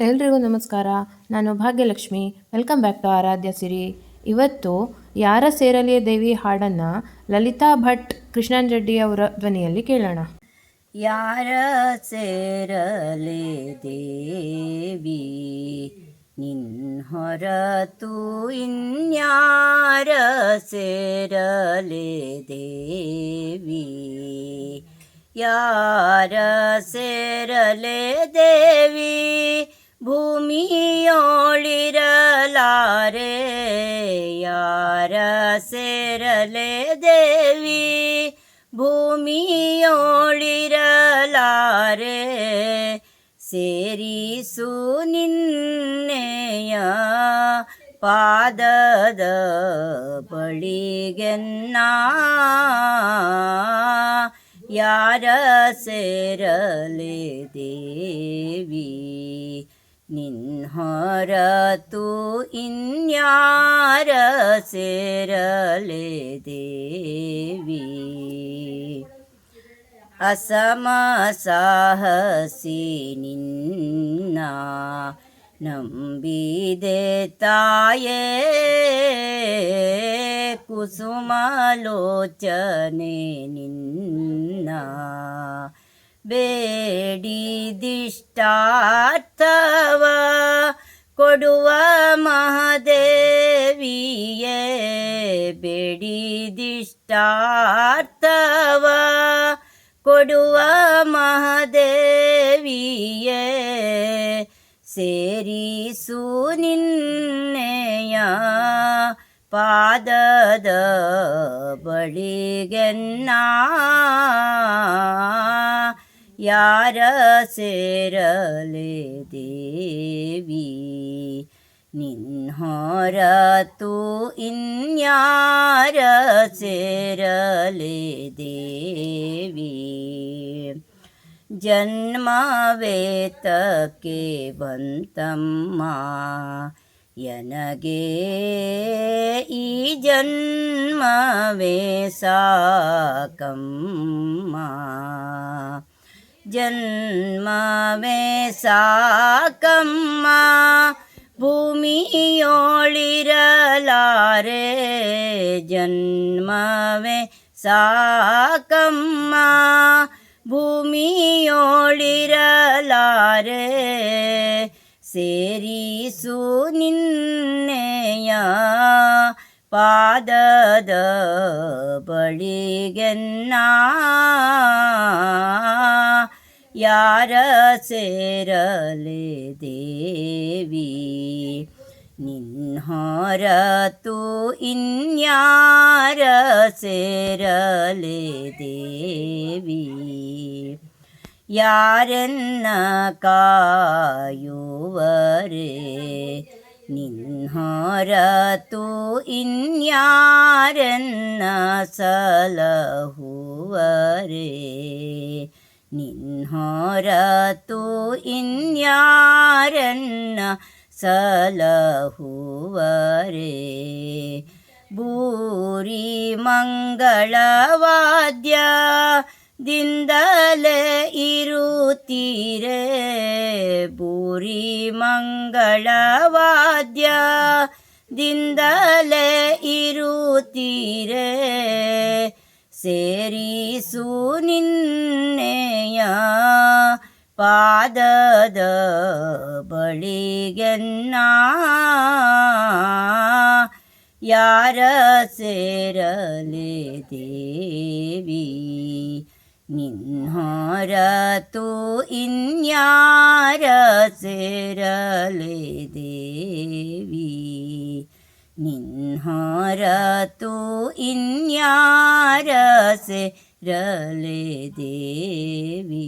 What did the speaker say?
ಎಲ್ರಿಗೂ ನಮಸ್ಕಾರ. ನಾನು Bhagyalakshmi. Welcome back to Aradhya Siri. ಇವತ್ತು ಯಾರ ಸೇರಲಿಯ ದೇವಿ ಹಾಡನ್ನು ಲಲಿತಾ ಭಟ್, ಕೃಷ್ಣನ್ ರೆಡ್ಡಿ ಅವರ ಧ್ವನಿಯಲ್ಲಿ ಕೇಳೋಣ. ಯಾರ ಸೇರಲೆ ದೇವಿ? ನಿನ್ ಹೊರತು ಇನ್ಯಾರ ಸೇರಲೆ ದೇವಿ? ಯಾರ ಸೇರಲೆ ದೇವಿ? ಭೂಮಿಯೋಳಿರಲಾರೆ ಯಾರ ಸೇರಲೆ ದೇವಿ ಭೂಮಿಯೋಳಿರಲಾರೆ ಸೇರಿಸು ನಿನ್ನೆಯ ಪಾದದ ಬಳಿಗೆನ್ನ ಯಾರ ಸೇರಲೆ ದೇವಿ ನಿನ್ ಹೊರತು ಇನ್ಯಾರ ಸೇರಲೆ ದೇವಿ ಅಸಮ ಸಾಹಸಿ ನಿನ್ನ ನಂಬಿದೆ ತಾಯೇ ಕುಸುಮಲೋಚನೆ ನಿನ್ನ ಬೇಡಿದಿಷ್ಟಾರ್ಥವ ಕೊಡುವ ಮಹಾದೇವಿಯೇ ಬೇಡಿದಿಷ್ಟಾರ್ಥವ ಕೊಡುವ ಮಹಾದೇವಿಯೇ ಸೇರಿಸು ನಿನ್ನೆಯ ಪಾದದ ಬಳಿಗೆನ್ನ य रसेरलेदेह्रतु इन्ारसेरलेदे जन्मवेतकेवं मा यनगे ई जन्मवे साकम् मा ಜನ್ಮವೇ ಸಾಕಮ್ಮ ಭೂಮಿಯೋಳಿರಲಾರೆ ಜನ್ಮವೇ ಸಾಕಮ್ಮ ಭೂಮಿಯೋಳಿರಲಾರೆ ಸೇರಿಸು ನಿನ್ನೆಯ ಪಾದದ ಬಳಿಗೆನ್ನ ಯಾರ ಸೇರಲೆ ದೇವಿ ನಿನ್ ಹೊರತು ಇನ್ಯಾರ ಸೇರಲೆ ದೇವಿ ಯಾರನ್ನ ಕಾಯುವರೆ ನಿನ್ ಹೊರತು ಇನ್ಯಾರನ್ನ ಸಲಹುವರೆ ನಿನ್ ಹೊರತು ಇನ್ಯಾರನ್ನ ಸಲಹುವರೆ? ಭೂರಿ ಮಂಗಳವಾದ್ಯ ದಿಂದಲೇ ಇರುತ್ತೀರೆ? ಭೂರಿ ಮಂಗಳವಾದ್ಯ ದಿಂದಲೇ ಇರುತ್ತೀರೆ? ಸೇರಿಸು ನಿನ್ನೆಯ ಪಾದದ ಬಳಿಗೆನ್ನ ಯಾರ ಸೇರಲೆ ದೇವಿ ನಿನ್ ಹೊರತು ಇನ್ಯಾರ ಸೇರಲೆ ದೇವಿ ನಿನ್ ಹೊರತು ಇನ್ಯಾರ ಸೇರಲೆ ದೇವಿ